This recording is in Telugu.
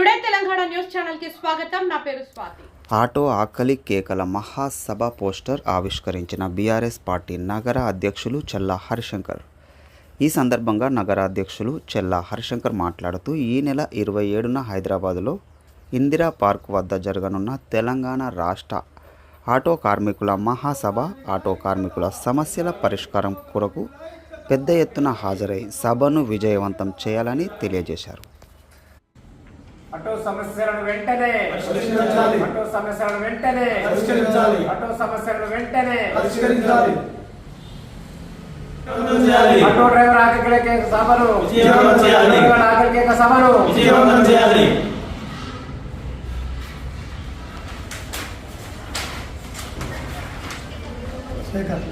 టుడే తెలంగాణ న్యూస్ ఛానల్కి స్వాగతం. నా పేరు స్వాతి. ఆటో ఆకలి కేకల మహాసభ పోస్టర్ ఆవిష్కరించిన బీఆర్ఎస్ పార్టీ నగర అధ్యక్షులు చెల్లా హరిశంకర్. ఈ సందర్భంగా నగర అధ్యక్షులు చెల్లా హరిశంకర్ మాట్లాడుతూ ఈ నెల ఇరవై ఏడున హైదరాబాదులో ఇందిరా పార్క్ వద్ద జరగనున్న తెలంగాణ రాష్ట్ర ఆటో కార్మికుల మహాసభ ఆటో కార్మికుల సమస్యల పరిష్కారం కొరకు పెద్ద ఎత్తున హాజరై సభను విజయవంతం చేయాలని తెలియజేశారు. అటు సమస్యలను వెంటనే పరిష్కరించాలి. అటు సమస్యలను వెంటనే పరిష్కరించాలి. అటు సమస్యలను వెంటనే పరిష్కరించాలి. ఆటో డ్రైవర్ ఆకలికే సభలు. డ్రైవర్ ఆకలికే సభలు. విజయవంతం చేయాలి. శేఖర్.